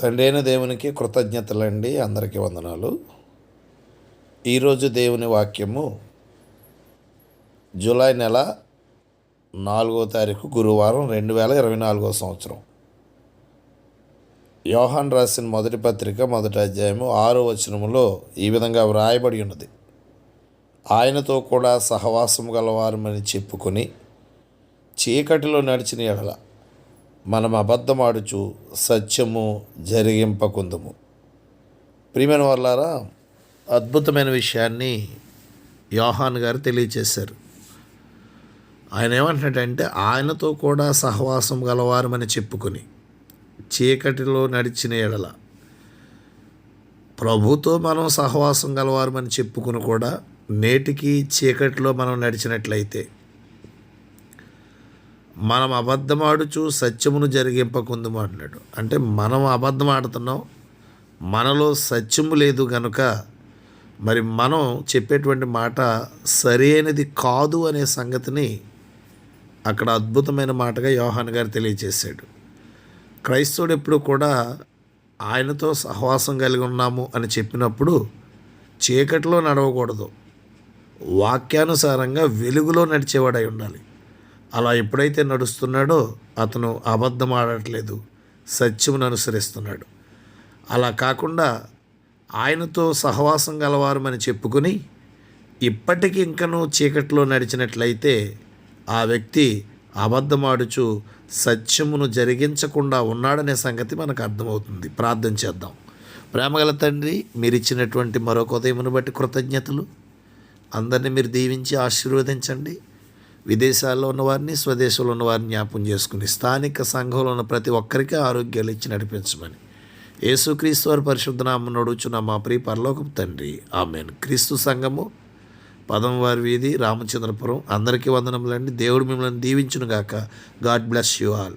తండ్రి అయిన దేవునికి కృతజ్ఞతలండి. అందరికీ వందనాలు. ఈరోజు దేవుని వాక్యము జూలై నెల నాలుగో తారీఖు గురువారం రెండు వేల ఇరవై నాలుగో సంవత్సరం. యోహాన్ రాసిన మొదటి పత్రిక మొదటి అధ్యాయము ఆరో వచనములో ఈ విధంగా వ్రాయబడి ఉన్నది. ఆయనతో కూడా సహవాసం గలవారమని చెప్పుకొని చీకటిలో నడిచిన ఎడల మనం అబద్ధమాడుచు సత్యము జరిగింపకుందుము. ప్రియమైన వాళ్ళారా అద్భుతమైన విషయాన్ని యోహాన్ గారు తెలియచేశారు. ఆయన ఏమంటున్నాడంటే ఆయనతో కూడా సహవాసం గలవారమని చెప్పుకొని చీకటిలో నడిచిన ఎడల ప్రభుతో మనం సహవాసం గలవారమని చెప్పుకుని కూడా నేటికి చీకటిలో మనం నడిచినట్లయితే మనం అబద్ధమాడుచు సత్యమును జరిగింపకుందుము అంటున్నాడు. అంటే మనం అబద్ధం ఆడుతున్నాం మనలో సత్యము లేదు గనుక మరి మనం చెప్పేటువంటి మాట సరైనది కాదు అనే సంగతిని అక్కడ అద్భుతమైన మాటగా యోహాన్ గారు తెలియజేశాడు. క్రైస్తవుడు ఎప్పుడు కూడా ఆయనతో సహవాసం కలిగి ఉన్నాము అని చెప్పినప్పుడు చీకటిలో నడవకూడదు. వాక్యానుసారంగా వెలుగులో నడిచేవాడై ఉండాలి. అలా ఎప్పుడైతే నడుస్తున్నాడో అతను అబద్ధం ఆడట్లేదు సత్యమును అనుసరిస్తున్నాడు. అలా కాకుండా ఆయనతో సహవాసం గలవారమని చెప్పుకుని ఇప్పటికి ఇంకనూ చీకట్లో నడిచినట్లయితే ఆ వ్యక్తి అబద్ధమాడుచు సత్యమును జరిగించకుండా ఉన్నాడనే సంగతి మనకు అర్థమవుతుంది. ప్రార్థన చేద్దాం. ప్రేమగల తండ్రి మీరు ఇచ్చినటువంటి మరొక ఉదయమును బట్టి కృతజ్ఞతలు. అందరినీ మీరు దీవించి ఆశీర్వదించండి. విదేశాల్లో ఉన్నవారిని స్వదేశంలో ఉన్నవారిని జ్ఞాపం చేసుకుని స్థానిక సంఘంలో ఉన్న ప్రతి ఒక్కరికి ఆరోగ్యాలు ఇచ్చి నడిపించమని. యేసుక్రీస్తు వారి పరిశుద్ధనామం నడుచున్న మా ప్రియ పరలోకం తండ్రి. ఆమెన్. క్రీస్తు సంఘము పదం వారి వీధి రామచంద్రపురం. అందరికీ వందనములండి. దేవుడు మిమ్మల్ని దీవించునుగాక. God bless you all.